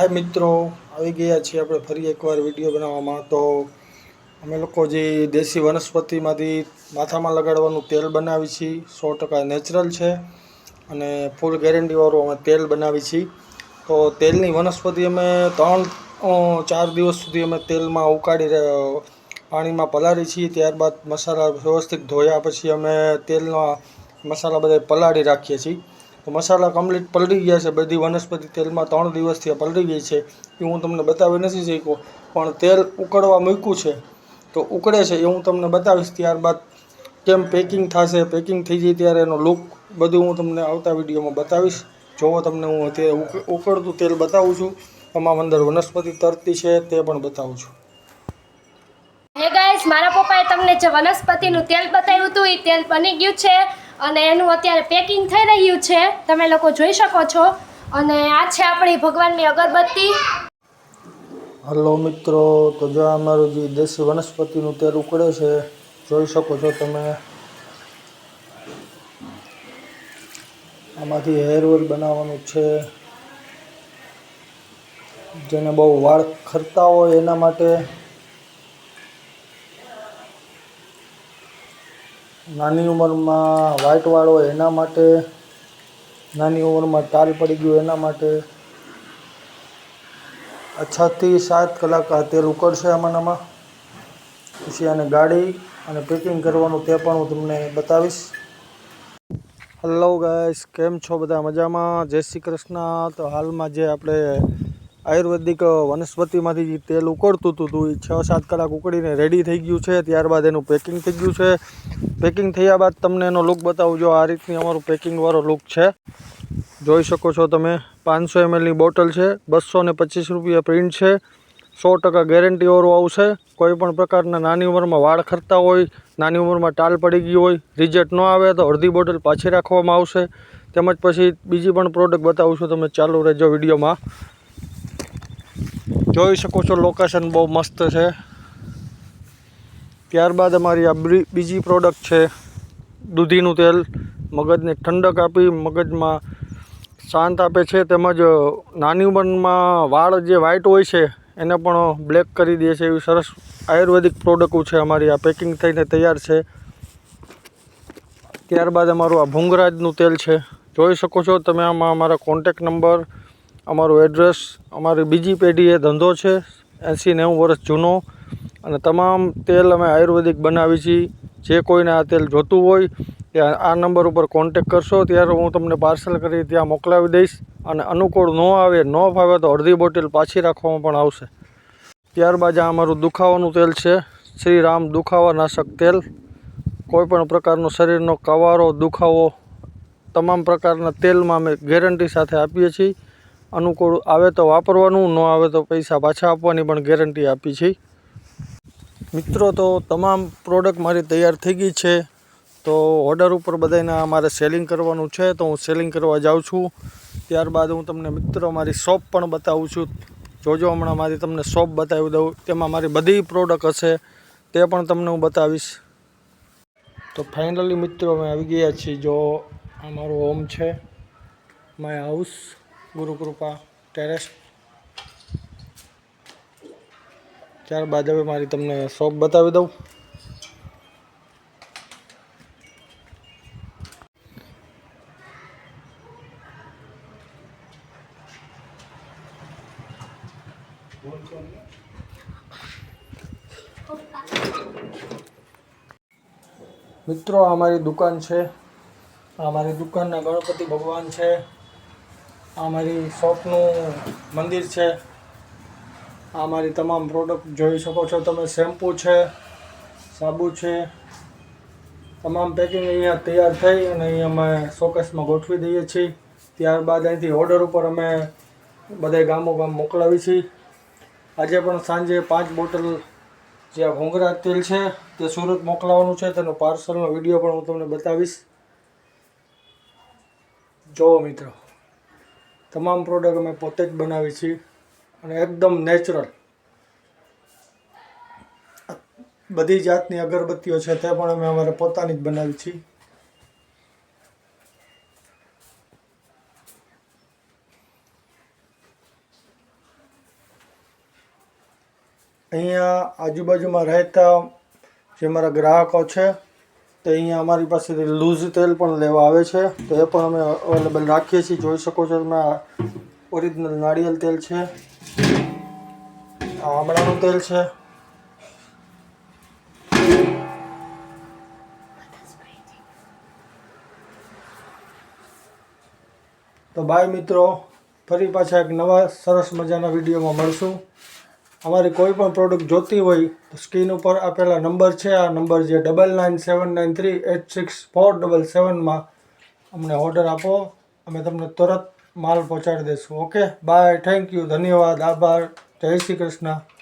હાય મિત્રો, આવી ગયા છીએ આપણે ફરી એકવાર વીડિયો બનાવવામાં. તો અમે લોકો જે દેશી વનસ્પતિમાંથી માથામાં લગાડવાનું તેલ બનાવી છીએ, સો ટકા નેચરલ છે અને ફૂલ ગેરંટીવાળું અમે તેલ બનાવી છીએ. તો તેલની વનસ્પતિ અમે ત્રણ ચાર દિવસ સુધી અમે તેલમાં ઉકાળી પાણીમાં પલાળી છીએ. ત્યારબાદ મસાલા વ્યવસ્થિત ધોયા પછી અમે તેલના મસાલા બધા પલાળી રાખીએ છીએ. મસાલા કમ્પ્લીટ પલળી ગયા છે. બધી વનસ્પતિ તેલમાં ત્રણ દિવસથી પલળી ગઈ છે. એ હું તમને બતાવી નથી શક્યો. પણ તેલ ઉકળવા મૂક્યું છે. તો ઉકળે છે એ હું તમને બતાવીશ ત્યારબાદ કેમ પેકિંગ થશે. પેકિંગ થઈ જાય ત્યારે એનો લુક બધું હું તમને આવતા વિડીયોમાં બતાવીશ. જોવો તમને હું અત્યારે ઉક- ઉકળતું તેલ બતાવું છું. તમામ અંદર વનસ્પતિ તરતી છે તે પણ બતાવું છું. હે ગાઈસ મારા પપ્પાએ તમને જે વનસ્પતિનું તેલ બતાવ્યું હતું, એ તેલ બની ગયું છે. અને એનું અત્યારે પેકિંગ થઈ રહ્યું છે. તમે લોકો જોઈ શકો છો. અને આ છે આપણી ભગવાનની અગરબત્તી. હલો મિત્રો, તો જો અમારું જે દેશી વનસ્પતિનું તેલ ઉકળે છે, જોઈ શકો છો તમે. આમાંથી હેર ઓઇલ બનાવવાનું છે. જેને બહુ વાળ ખરતા હોય એના માટે નાની ઉંમરમાં વ્હાઇટવાળો એના માટે, નાની ઉંમરમાં તાલ પડી ગયું એના માટે. છથી સાત કલાક તેલ ઉકળશે આમાંનામાં. પછી આને ગાડી અને પેકિંગ કરવાનું તે પણ હું તમને બતાવીશ. હલો ગાઈસ કેમ છો બધા? મજામાં? જય શ્રી કૃષ્ણ. તો હાલમાં જે આપણે આયુર્વેદિક વનસ્પતિમાંથી જે તેલ ઉકળતું હતું, તો એ છ સાત કલાક ઉકળીને રેડી થઈ ગયું છે. ત્યારબાદ એનું પેકિંગ થઈ ગયું છે. પેકિંગ થયા બાદ તમને એનો લુક બતાવું. જો આ રીતની અમારું પેકિંગવાળો લુક છે. જોઈ શકો છો તમે, પાંચસો એમએલની બોટલ છે. બસો ને પચીસ રૂપિયા પ્રિન્ટ છે. સો ટકા ગેરંટીવાળું આવશે. કોઈ પણ પ્રકારના નાની ઉંમરમાં વાળ ખરતા હોય, નાની ઉંમરમાં ટાલ પડી ગઈ હોય રિઝલ્ટ ન આવે તો અડધી બોટલ પાછી રાખવામાં આવશે. તેમજ પછી બીજી પણ પ્રોડક્ટ બતાવું છું તમે ચાલુ રહેજો વિડીયોમાં. જોઈ શકો છો લોકેશન બહુ મસ્ત છે. ત્યારબાદ અમારી આ બીજી પ્રોડક્ટ છે, દૂધીનું તેલ. મગજને ઠંડક આપી, મગજમાં શાંત આપે છે, તેમજ નાની ઉંમરમાં વાળ જે વ્હાઇટ હોય છે, એને પણ બ્લેક કરી દે છે, એવી સરસ આયુર્વેદિક પ્રોડક્ટો છે અમારી આ પેકિંગ થઈને તૈયાર છે. ત્યારબાદ અમારું આ ભૂંગરાજનું તેલ છે. જોઈ શકો છો તમે આમાં અમારા કોન્ટેક નંબર અમારું એડ્રેસ અમારી બીજી પેઢીએ ધંધો છે, એંસી નેવું વર્ષ જૂનો, અને તમામ તેલ અમે આયુર્વેદિક બનાવી છીએ. જે કોઈને આ તેલ જોતું હોય, એ આ નંબર ઉપર કોન્ટેક કરશો. ત્યારે હું તમને પાર્સલ કરી ત્યાં મોકલાવી દઈશ. અને અનુકૂળ ન આવે, ન ફાવે તો અડધી બોટલ પાછી રાખવામાં પણ આવશે. ત્યારબાદ આ અમારું દુખાવાનું તેલ છે શ્રી રામ દુખાવા નાશક તેલ કોઈપણ પ્રકારનો શરીરનો કવારો, દુખાવો, તમામ પ્રકારના તેલમાં અમે ગેરંટી સાથે આપીએ છીએ. અનુકૂળ આવે તો વાપરવાનું, ન આવે તો પૈસા પાછા આપવાની પણ ગેરંટી આપી છે. મિત્રો, તો તમામ પ્રોડક્ટ મારી તૈયાર થઈ ગઈ છે. તો ઓર્ડર ઉપર બધાને અમારે સેલિંગ કરવાનું છે, તો હું સેલિંગ કરવા જાઉં છું. ત્યારબાદ હું તમને મિત્રો મારી શોપ પણ બતાવું છું. જોજો, હમણાં મારી તમને શોપ બતાવી દઉં. તેમાં મારી બધી પ્રોડક્ટ હશે, તે પણ તમને હું બતાવીશ. તો ફાઇનલી મિત્રો, અમે આવી ગયા છીએ. જો આ મારું હોમ છે માય હાઉસ ગુરુકૃપા ટેરેસ. ત્યારબાદ હવે મારી તમને શોપ બતાવી દઉં. મિત્રો અમારી દુકાન છે. આ મારી દુકાનના ગણપતિ ભગવાન છે. આ મારી શોપનું મંદિર છે. આ મારી તમામ પ્રોડક્ટ જોઈ શકો છો તમે. શેમ્પૂ છે, સાબુ છે, તમામ પેકિંગ અહીંયા તૈયાર થઈ અને અહીંયા અમે શોકેસમાં ગોઠવી દઈએ છીએ. ત્યારબાદ અહીંથી ઓર્ડર ઉપર અમે બધા ગામો ગામ મોકલાવી છીએ. આજે પણ સાંજે પાંચ બોટલ જે આ ઘૂંઘરા તેલ છે તે સુરત મોકલાવાનું છે. તેનો પાર્સલનો વીડિયો પણ હું તમને બતાવીશ. જુઓ મિત્રો. તમામ પ્રોડક્ટ અમે પોતે જ બનાવી છીએ અને એકદમ નેચરલ બધી જાતની અગરબત્તીઓ છે તે પણ અમે અમારે પોતાની જ બનાવી છીએ. અહીંયા આજુબાજુમાં રહેતા જે મારા ગ્રાહકો છે તે અહીંયા અમારી પાસેથી લૂઝ તેલ પણ લેવા આવે છે. તો એ પણ અમે અવેલેબલ રાખીએ છીએ. જોઈ શકો છો તમે ઓરિજિનલ નાળિયેર તેલ છે. આ આમળાનું તેલ છે. તો બાય મિત્રો, ફરી પાછા એક નવા સરસ મજાના વિડીયોમાં મળશું. અમારી કોઈ પણ પ્રોડક્ટ જોતી હોય તો સ્ક્રીન ઉપર આપેલા નંબર છે, આ નંબર જે double nine seven nine three eight six four double સેવનમાં અમને ઓર્ડર આપો. અમે તમને તરત માલ પહોંચાડી દઈશું. ઓકે બાય થેન્ક યુ ધન્યવાદ. આભાર. જય શ્રી કૃષ્ણ.